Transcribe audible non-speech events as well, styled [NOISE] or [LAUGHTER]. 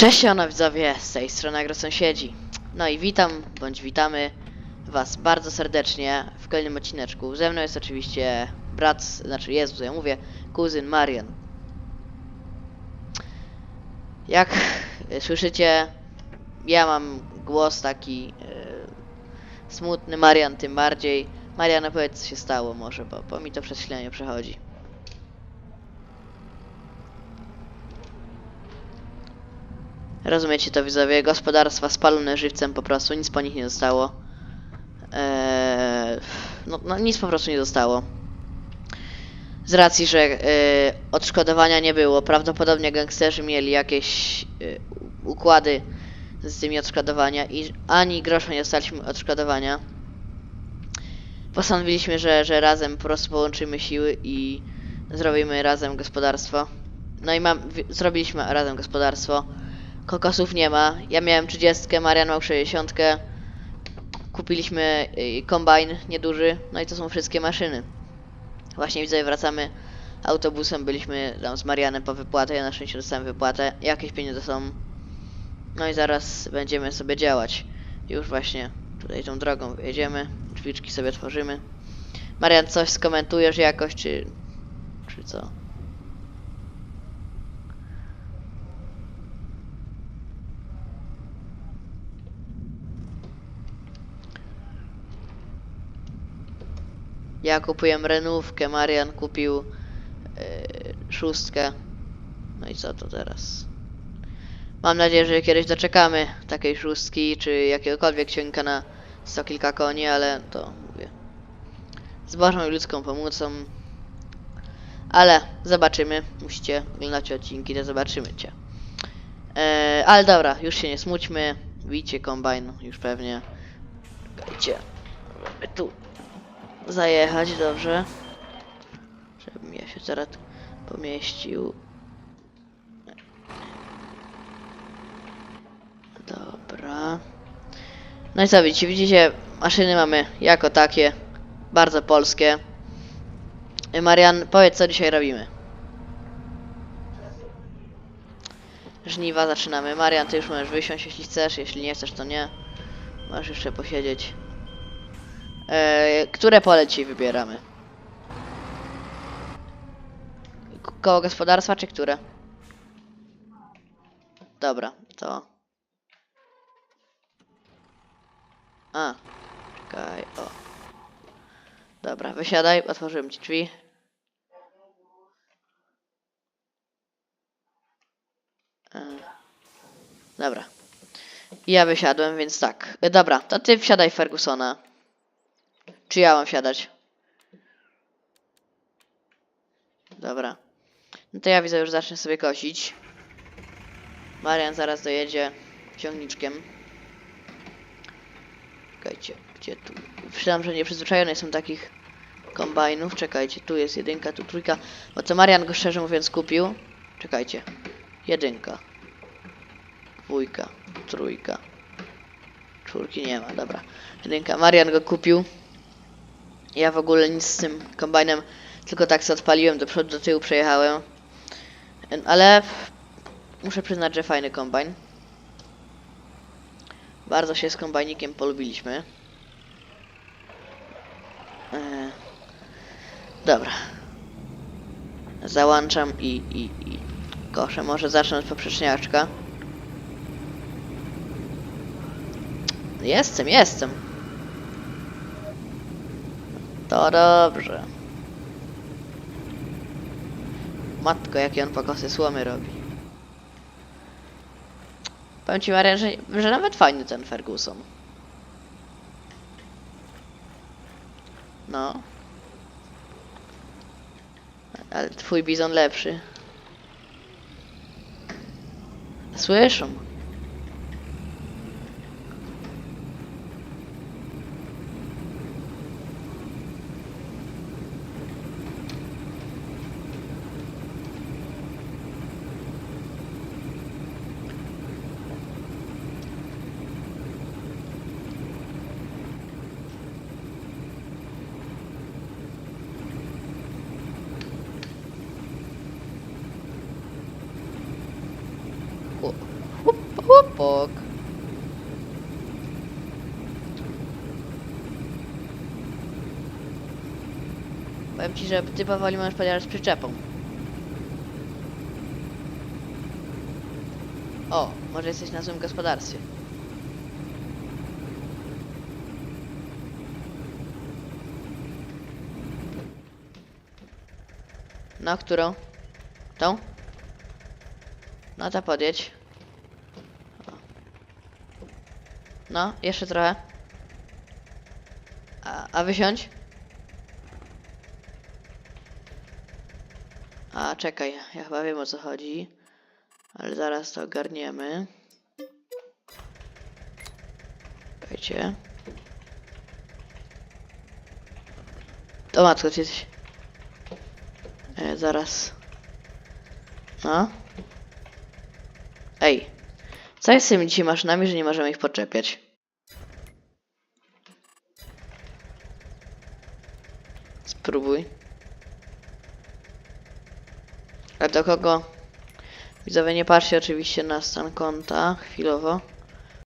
Cześć, ona widzowie, z tej strony Agro Sąsiedzi. No i witam, bądź witamy was bardzo serdecznie w kolejnym odcineczku. Ze mną jest oczywiście brat, znaczy co ja mówię, kuzyn Marian. Jak [LAUGHS] słyszycie, ja mam głos taki y, smutny, Marian tym bardziej. Marian, opowiedz co się stało może, bo, bo mi to przez chwilę nie przechodzi. Rozumiecie to widzowie? Gospodarstwa spalone żywcem po prostu, nic po nich nie zostało. Eee, no, no nic po prostu nie zostało. Z racji, że e, odszkodowania nie było, prawdopodobnie gangsterzy mieli jakieś e, układy z tymi odszkodowania i ani grosza nie dostaliśmy odszkodowania. Postanowiliśmy, że, że razem po prostu połączymy siły i zrobimy razem gospodarstwo. No i mam, zrobiliśmy razem gospodarstwo. Kokosów nie ma. Ja miałem 30, Marian miał 60. Kupiliśmy y, kombajn nieduży, no i to są wszystkie maszyny. Właśnie widzę, wracamy autobusem, byliśmy tam z Marianem po wypłatę, ja na szczęście dostałem wypłatę, jakieś pieniądze są. No i zaraz będziemy sobie działać. Już właśnie tutaj tą drogą jedziemy, drzwiczki sobie tworzymy. Marian, coś skomentujesz jakoś, czy, czy co? Ja kupiłem renówkę, Marian kupił yy, szóstkę. No i co to teraz? Mam nadzieję, że kiedyś doczekamy takiej szóstki, czy jakiegokolwiek ciągnika na sto kilka koni, ale to mówię. Z Bożą ludzką pomocą. Ale zobaczymy. Musicie oglądać odcinki, to zobaczymy cię. Eee, ale dobra, już się nie smućmy. Widzicie kombajn, już pewnie. Czekajcie. Tu zajechać, dobrze. Żebym ja się teraz pomieścił. Dobra. No i co widzicie? Widzicie, maszyny mamy jako takie, bardzo polskie. Marian, powiedz co dzisiaj robimy. Żniwa zaczynamy. Marian, ty już możesz wysiąść, jeśli chcesz, jeśli nie chcesz, to nie. Możesz jeszcze posiedzieć. E, które pole dzisiaj wybieramy? Koło gospodarstwa, czy które? Dobra, to... A, czekaj, o. Dobra, wysiadaj, otworzyłem ci drzwi. E, Dobra. Ja wysiadłem, więc tak. E, Dobra, to ty wsiadaj Fergusona. Czy ja mam wsiadać? Dobra. No to ja widzę, już zacznę sobie kosić. Marian zaraz dojedzie ciągniczkiem. Czekajcie, gdzie tu? Myślałem, że nieprzyzwyczajony jestem takich kombajnów. Czekajcie, tu jest jedynka, tu trójka. Bo co Marian go szczerze mówiąc kupił. Czekajcie. Jedynka. Dwójka. Trójka. Czwórki nie ma, dobra. Jedynka. Marian go kupił. Ja w ogóle nic z tym kombajnem, tylko tak sobie odpaliłem, do przodu, do tyłu przejechałem. Em, Ale muszę przyznać, że fajny kombajn. Bardzo się z kombajnikiem polubiliśmy. E, dobra. Załączam i, i, i koszę. Może zacznę od poprzeczniaczka. Jestem, jestem. To dobrze. Matko, jakie on pokosy słomy robi. Powiem ci, Marian, że, że nawet fajny ten Ferguson. No. Ale twój bizon lepszy. Słyszą. O, Chłopok. Powiem ci, że ty powoli możesz podjechać z przyczepą. O, może jesteś na złym gospodarstwie. No, którą? Tą? No to podjedź. O. No, jeszcze trochę. A, a wysiądź? A, czekaj, ja chyba wiem o co chodzi. Ale zaraz to ogarniemy. Czekajcie. To matko, ty jesteś... E, zaraz. No. Ej. Co jest z tymi dzisiaj maszynami, że nie możemy ich podczepiać? Spróbuj. A do kogo? Widzowie, nie patrzcie oczywiście na stan konta chwilowo.